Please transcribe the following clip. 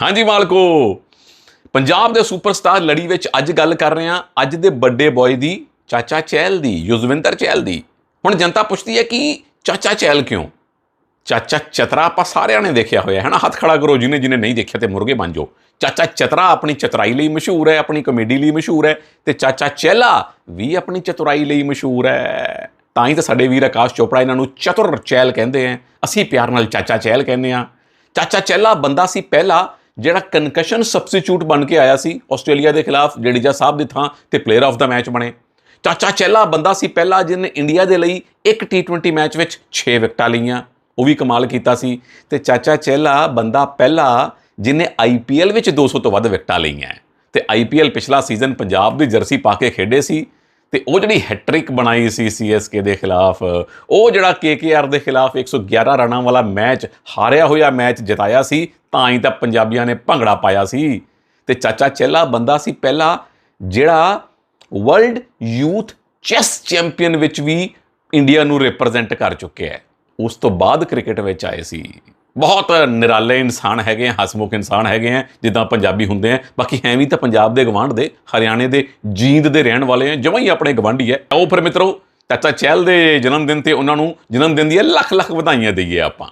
ਹਾਂਜੀ ਮਾਲਕੋ, ਪੰਜਾਬ ਦੇ ਸੁਪਰਸਟਾਰ ਲੜੀ ਵਿੱਚ ਅੱਜ ਗੱਲ ਕਰ ਰਹੇ ਹਾਂ, ਅੱਜ ਦੇ ਵੱਡੇ ਬॉय ਦੀ, ਚਾਚਾ ਚਹਿਲ ਦੀ, ਯੁਜ਼ਵਿੰਦਰ ਚਹਿਲ ਦੀ। ਹੁਣ ਜਨਤਾ ਪੁੱਛਦੀ ਹੈ ਕਿ ਚਾਚਾ ਚਹਿਲ ਕਿਉਂ? ਚਾਚਾ ਚਤਰਾ ਆਪਾਂ ਸਾਰਿਆਂ ਨੇ ਦੇਖਿਆ ਹੋਇਆ ਹੈ ਨਾ, ਹੱਥ ਖੜਾ ਕਰੋ ਜਿਹਨੇ ਜਿਹਨੇ ਨਹੀਂ ਦੇਖਿਆ ਤੇ ਮੁਰਗੇ ਬਣ ਜਾਓ। ਚਾਚਾ ਚਤਰਾ ਆਪਣੀ ਚਤਰਾਈ ਲਈ ਮਸ਼ਹੂਰ ਹੈ, ਆਪਣੀ ਕਮੇਡੀ ਲਈ ਮਸ਼ਹੂਰ ਹੈ ਤੇ ਚਾਚਾ ਚਹਿਲਾ ਵੀ ਆਪਣੀ ਚਤੁਰਾਈ ਲਈ ਮਸ਼ਹੂਰ ਹੈ। ਤਾਂ ਹੀ ਤਾਂ ਸਾਡੇ ਵੀਰ ਆਕਾਸ਼ ਚੋਪੜਾ ਇਹਨਾਂ ਨੂੰ ਚਤੁਰ ਚਹਿਲ ਕਹਿੰਦੇ ਆ ਅਸੀਂ ਪਿਆਰ ਨਾਲ ਚਾਚਾ ਚਹਿਲ ਕਹਿੰਦੇ ਆ ਚਾਚਾ ਚਹਿਲਾ ਬੰਦਾ ਸੀ ਪਹਿਲਾ ਜਿਹੜਾ ਕਨਕਸ਼ਨ ਸਬਸਟੀਟਿਊਟ ਬਣ ਕੇ ਆਇਆ ਸੀ ਆਸਟ੍ਰੇਲੀਆ ਦੇ ਖਿਲਾਫ ਜਡੇਜਾ ਸਾਹਿਬ ਦੀ ਥਾਂ ਤੇ ਪਲੇਅਰ ਆਫ ਦਾ ਮੈਚ ਬਣੇ। ਚਾਚਾ ਚਹਿਲਾ ਬੰਦਾ ਸੀ ਪਹਿਲਾ ਜਿਹਨੇ ਇੰਡੀਆ ਦੇ ਲਈ ਇੱਕ T20 ਮੈਚ ਵਿੱਚ 6 ਵਿਕਟਾਂ ਲਈਆਂ। ਉਹ ਵੀ ਕਮਾਲ ਕੀਤਾ ਸੀ। ਤੇ ਚਾਚਾ ਚਹਿਲਾ ਬੰਦਾ ਪਹਿਲਾ ਜਿਹਨੇ IPL ਵਿੱਚ 200 ਤੋਂ ਵੱਧ ਵਿਕਟਾਂ ਲਈਆਂ। ਤੇ IPL ਪਿਛਲਾ ਸੀਜ਼ਨ ਪੰਜਾਬ ਦੀ ਜਰਸੀ ਪਾ ਕੇ ਖੇਡੇ ਸੀ। ਤੇ ਉਹ ਜਿਹੜੀ ਹੈਟ੍ਰਿਕ ਬਣਾਈ ਸੀ CSK ਦੇ ਖਿਲਾਫ, ਉਹ ਜਿਹੜਾ KKR ਦੇ ਖਿਲਾਫ 111 ਰਨਾਂ ਵਾਲਾ ਮੈਚ ਹਾਰਿਆ ਹੋਇਆ ਮੈਚ ਜਿਤਾਇਆ ਸੀ। ਤਾਂ ਹੀ ਤਾਂ ਪੰਜਾਬੀਆਂ ਨੇ ਭੰਗੜਾ ਪਾਇਆ ਸੀ। ਤੇ ਚਾਚਾ ਚਹਿਲਾ ਬੰਦਾ ਸੀ ਪਹਿਲਾ, ਜਿਹੜਾ ਵਰਲਡ ਯੂਥ ਚੈਸ ਚੈਂਪੀਅਨ ਵਿੱਚ ਵੀ ਇੰਡੀਆ ਨੂੰ ਰਿਪਰੈਜ਼ੈਂਟ ਕਰ ਚੁੱਕਿਆ ਹੈ। ਉਸ ਤੋਂ ਬਾਅਦ ਕ੍ਰਿਕਟ ਵਿੱਚ ਆਏ ਸੀ। ਬਹੁਤ ਨਿਰਾਲੇ ਇਨਸਾਨ ਹੈਗੇ ਆ, ਹਸਮੁਖ ਇਨਸਾਨ ਹੈਗੇ ਆ, ਜਿੱਦਾਂ ਪੰਜਾਬੀ ਹੁੰਦੇ ਆ। ਬਾਕੀ ਹੈ ਵੀ ਤਾਂ ਪੰਜਾਬ ਦੇ ਗਵਾਂਢ ਦੇ, ਹਰਿਆਣੇ ਦੇ, ਜੀਂਦ ਦੇ ਰਹਿਣ ਵਾਲੇ ਆ, ਜਮਾਂ ਹੀ ਆਪਣੇ ਗਵਾਂਢੀ ਹੈ ਉਹ ਫਿਰ ਮਿੱਤਰੋ, ਚਾਚਾ ਚਹਿਲ ਦੇ ਜਨਮ ਦਿਨ ਤੇ ਉਹਨਾਂ ਨੂੰ ਜਨਮ ਦਿਨ ਦੀਆਂ ਲੱਖ ਲੱਖ ਵਧਾਈਆਂ ਦਈਏ ਆਪਾਂ।